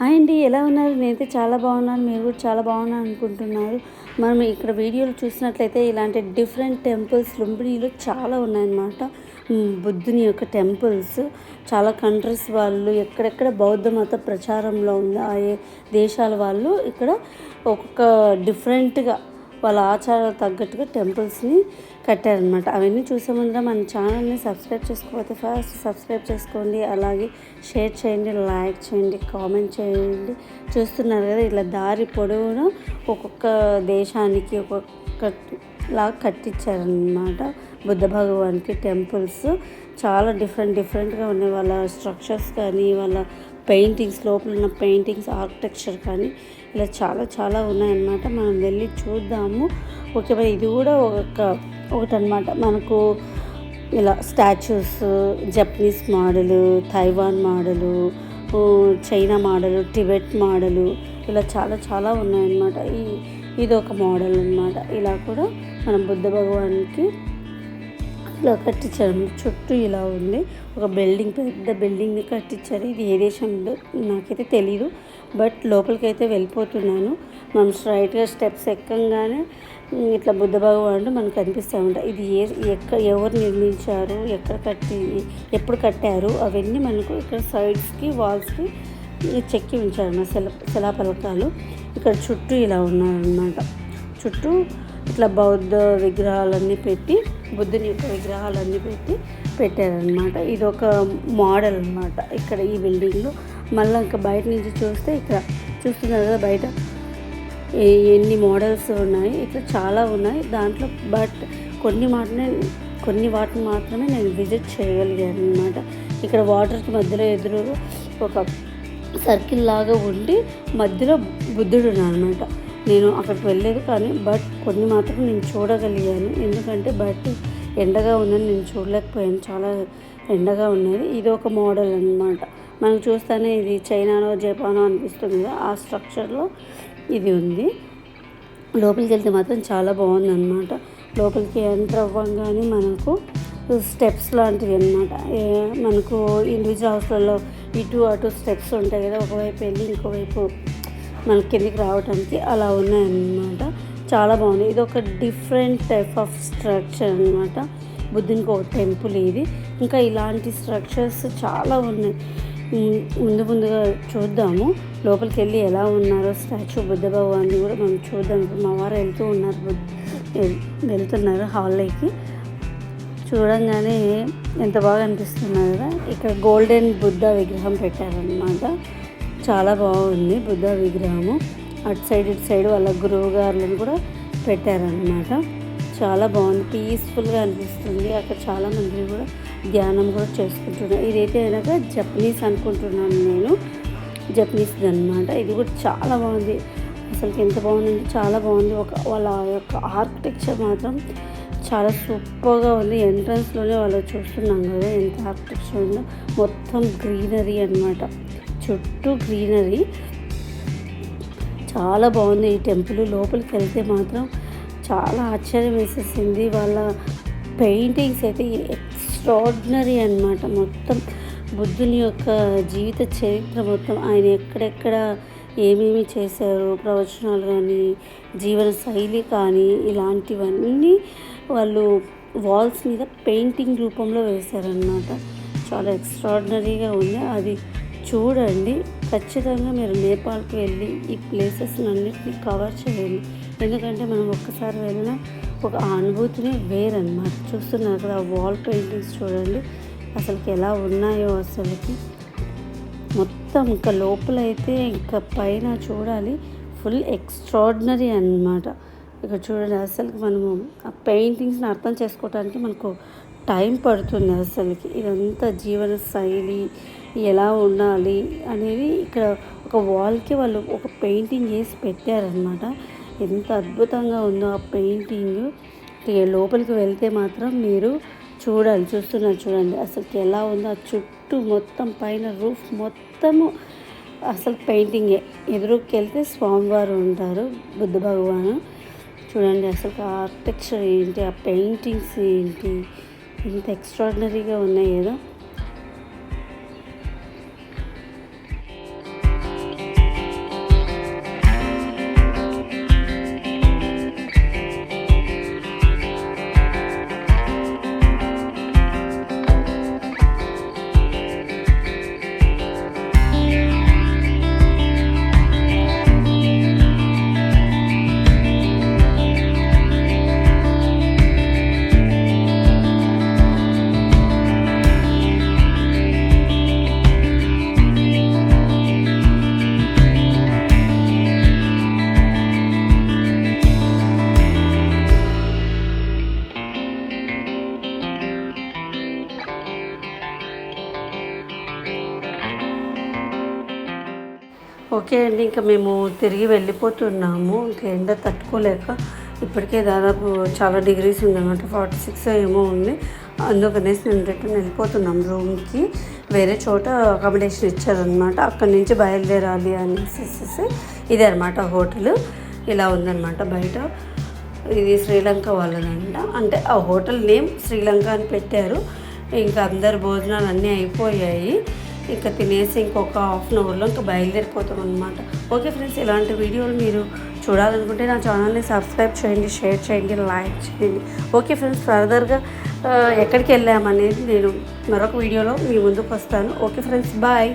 Hi అండి ఎలా ఉన్నారు? నేనైతే చాలా బాగున్నాను మీరు కూడా చాలా బాగున్నాను అనుకుంటున్నారు. మనం ఇక్కడ వీడియోలు చూసినట్లయితే ఇలాంటి డిఫరెంట్ టెంపుల్స్ లుంబినిలో చాలా ఉన్నాయన్నమాట. బుద్ధుని యొక్క టెంపుల్స్ చాలా కంట్రీస్ వాళ్ళు ఎక్కడెక్కడ బౌద్ధ మత ప్రచారంలో ఉంది ఆ ఏ దేశాల వాళ్ళు ఇక్కడ ఒక్కొక్క డిఫరెంట్గా వాళ్ళ ఆచారాలు తగ్గట్టుగా టెంపుల్స్ని కట్టారనమాట అవన్నీ చూసే ముందర మన ఛానల్ని సబ్స్క్రైబ్ చేసుకోకపోతే ఫస్ట్ సబ్స్క్రైబ్ చేసుకోండి. అలాగే షేర్ చేయండి లైక్ చేయండి కామెంట్ చేయండి. చూస్తున్నారు కదా ఇలా దారి పొడవునా ఒక్కొక్క దేశానికి ఒక్కొక్క లాగా కట్టించారనమాట బుద్ధ భగవాన్కి టెంపుల్స్ చాలా డిఫరెంట్ డిఫరెంట్గా ఉన్నాయి. వాళ్ళ స్ట్రక్చర్స్ కానీ వాళ్ళ పెయింటింగ్స్ లోపల ఉన్న పెయింటింగ్స్ ఆర్కిటెక్చర్ కానీ ఇలా చాలా చాలా ఉన్నాయన్నమాట. మనం వెళ్ళి చూద్దాము. ఓకే మరి ఇది కూడా ఒక ఒకటి అనమాట మనకు ఇలా statues Japanese model Taiwan model China model Tibet model ఇలా చాలా చాలా ఉన్నాయన్నమాట. ఈ ఇది ఒక మోడల్ అన్నమాట. ఇలా కూడా మనం బుద్ధ భగవాన్కి ఇలా కట్టించారు. చుట్టూ ఇలా ఉంది. ఒక బిల్డింగ్ పెద్ద బిల్డింగ్ని కట్టించారు. ఇది ఏ దేశంలో నాకైతే తెలీదు. బట్ లోపలికైతే వెళ్ళిపోతున్నాను. మనం స్ట్రైట్గా స్టెప్స్ ఎక్కంగానే ఇట్లా బుద్ధ భగవానుడు మనకు కనిపిస్తూ ఉంటాయి ఇది ఏ ఎక్కడ ఎవరు నిర్మించారు ఎక్కడ కట్టి ఎప్పుడు కట్టారు అవన్నీ మనకు ఇక్కడ సైడ్స్కి వాల్స్కి చెక్కి ఉంచారు మన శిల శిలాపలకాలు ఇక్కడ చుట్టూ ఇలా ఉన్నారన్నమాట. చుట్టూ ఇట్లా బౌద్ధ విగ్రహాలన్నీ పెట్టి బుద్ధుని యొక్క విగ్రహాలన్నీ పెట్టి పెట్టారనమాట ఇది ఒక మోడల్ అన్నమాట. ఇక్కడ ఈ బిల్డింగ్లో మళ్ళీ ఇంకా బయట నుంచి చూస్తే ఇక్కడ చూస్తున్నారు కదా బయట ఎన్ని మోడల్స్ ఉన్నాయి ఇట్లా చాలా ఉన్నాయి. దాంట్లో బట్ కొన్ని మాటనే కొన్ని వాటిని మాత్రమే నేను విజిట్ చేయగలిగాను అనమాట ఇక్కడ వాటర్కి మధ్యలో ఎదురు ఒక సర్కిల్ లాగా ఉండి మధ్యలో బుద్ధుడు అనమాట నేను అక్కడికి వెళ్ళలేదు కానీ బట్ కొన్ని మాత్రం నేను చూడగలిగాను. ఎందుకంటే బట్ ఎండగా ఉందని నేను చూడలేకపోయాను. చాలా ఎండగా ఉన్నది. ఇది ఒక మోడల్ అన్నమాట. మనం చూస్తేనే ఇది చైనానో జపానో అనిపిస్తుంది కదా ఆ స్ట్రక్చర్లో ఇది ఉంది. లోపలికి వెళ్తే మాత్రం చాలా బాగుంది అనమాట లోపలికి ఎంటర్ అవ్వగానే మనకు స్టెప్స్ లాంటివి అనమాట మనకు ఇండివిజువల్ హౌస్లలో ఇటు అటు స్టెప్స్ ఉంటాయి కదా ఒకవైపు వెళ్ళి ఇంకోవైపు మన కిందికి రావడానికి అలా ఉన్నాయన్నమాట. చాలా బాగుంది ఇది ఒక డిఫరెంట్ టైప్ ఆఫ్ స్ట్రక్చర్ అనమాట బుద్ధునికి ఒక టెంపుల్ ఇది. ఇంకా ఇలాంటి స్ట్రక్చర్స్ చాలా ఉన్నాయి. ముందు ముందుగా చూద్దాము. లోపలికి వెళ్ళి ఎలా ఉన్నారో స్టాచ్యూ బుద్ధ భగవాన్ని కూడా మనం చూద్దాం. ఇప్పుడు మా వారు వెళ్తూ ఉన్నారు బుద్ధ వెళ్తున్నారు హాల్లోకి. చూడంగానే ఎంత బాగా అనిపిస్తున్నారు కదా ఇక్కడ గోల్డెన్ బుద్ధ విగ్రహం పెట్టారనమాట చాలా బాగుంది బుద్ధ విగ్రహము. అటు సైడ్ ఇటు సైడ్ వాళ్ళ గురువు గారులను కూడా పెట్టారనమాట చాలా బాగుంది పీస్ఫుల్గా అనిపిస్తుంది. అక్కడ చాలా మంది కూడా ధ్యానం కూడా చేసుకుంటున్నాను ఇదైతే అనగా జపనీస్ అనుకుంటున్నాను నేను. జపనీస్ది అనమాట ఇది కూడా చాలా బాగుంది. అసలు ఎంత బాగుందంటే చాలా బాగుంది. ఒక వాళ్ళ యొక్క ఆర్కిటెక్చర్ మాత్రం చాలా సూపర్గా ఉంది. ఎంట్రన్స్లోనే వాళ్ళు చూస్తున్నాం కదా ఎంత ఆర్కిటెక్చర్ ఉందో. మొత్తం గ్రీనరీ అన్నమాట. చుట్టూ గ్రీనరీ. చాలా బాగుంది. ఈ టెంపుల్ లోపలికి వెళ్తే మాత్రం చాలా ఆశ్చర్యం వేసేసింది. వాళ్ళ పెయింటింగ్స్ అయితే ఎక్స్ట్రాడినరీ అన్నమాట. మొత్తం బుద్ధుని యొక్క జీవిత చరిత్ర మొత్తం. ఆయన ఎక్కడెక్కడ ఏమేమి చేశారు ప్రవచనాలు కానీ జీవన శైలి కానీ ఇలాంటివన్నీ వాళ్ళు వాల్స్ మీద పెయింటింగ్ రూపంలో వేశారనమాట చాలా ఎక్స్ట్రాడినరీగా ఉంది. అది చూడండి. ఖచ్చితంగా మీరు నేపాల్కి వెళ్ళి ఈ ప్లేసెస్ అన్నింటినీ కవర్ చేయండి. ఎందుకంటే మనం ఒక్కసారి వెళ్ళినా ఒక అనుభూతిని వేరనమాట చూస్తున్నారు కదా. వాల్ పెయింటింగ్స్ చూడండి. అసలుకి ఎలా ఉన్నాయో అసలుకి. మొత్తం ఇంకా లోపల అయితే ఇంకా పైన చూడాలి. ఫుల్ ఎక్స్ట్రాడినరీ అన్నమాట. ఇక్కడ చూడండి అసలుకి మనము ఆ పెయింటింగ్స్ని అర్థం చేసుకోవడానికి మనకు టైం పడుతుంది అసలుకి. ఇదంతా జీవన శైలి ఎలా ఉండాలి అనేది ఇక్కడ ఒక వాల్కి వాళ్ళు ఒక పెయింటింగ్ చేసి పెట్టారనమాట ఎంత అద్భుతంగా ఉందో ఆ పెయింటింగ్. ఇక లోపలికి వెళ్తే మాత్రం మీరు చూడాలి చూస్తున్నారు చూడండి. అసలు ఎలా ఉందో ఆ చుట్టూ మొత్తం పైన రూఫ్ మొత్తము అసలు పెయింటింగే ఎదురుకి వెళ్తే స్వామివారు ఉంటారు బుద్ధ భగవాను. చూడండి అసలు ఆర్కిటెక్చర్ ఏంటి ఆ పెయింటింగ్స్ ఏంటి. ఎంత ఎక్స్ట్రాడినరీగా ఉన్నాయి కదా ఓకే అండి ఇంకా మేము తిరిగి వెళ్ళిపోతున్నాము. ఇంకా ఎండ తట్టుకోలేక ఇప్పటికే దాదాపు చాలా డిగ్రీస్ ఉందన్నమాట ఫార్టీ సిక్స్ ఏమో ఉంది. అందుకనేసి నేను రిటర్న్ వెళ్ళిపోతున్నాం రూమ్కి. వేరే చోట అకామిడేషన్ ఇచ్చారనమాట అక్కడి నుంచి బయలుదేరాలి అనేసి ఇదే అనమాట హోటల్. ఇలా ఉందన్నమాట బయట. ఇది శ్రీలంక వాళ్ళదంట. అంటే ఆ హోటల్ నేమ్ శ్రీలంక అని పెట్టారు. ఇంకా అందరు భోజనాలు అన్నీ అయిపోయాయి. ఇంకా తినేసి ఇంకొక హాఫ్ అన్ అవర్లో ఇంకా బయలుదేరిపోతాం అనమాట ఓకే ఫ్రెండ్స్ ఇలాంటి వీడియోలు మీరు చూడాలనుకుంటే నా ఛానల్ని సబ్స్క్రైబ్ చేయండి షేర్ చేయండి లైక్ చేయండి. ఓకే ఫ్రెండ్స్ ఫర్దర్గా ఎక్కడికి వెళ్ళామనేది నేను మరొక వీడియోలో మీ ముందుకు వస్తాను. Okay friends bye.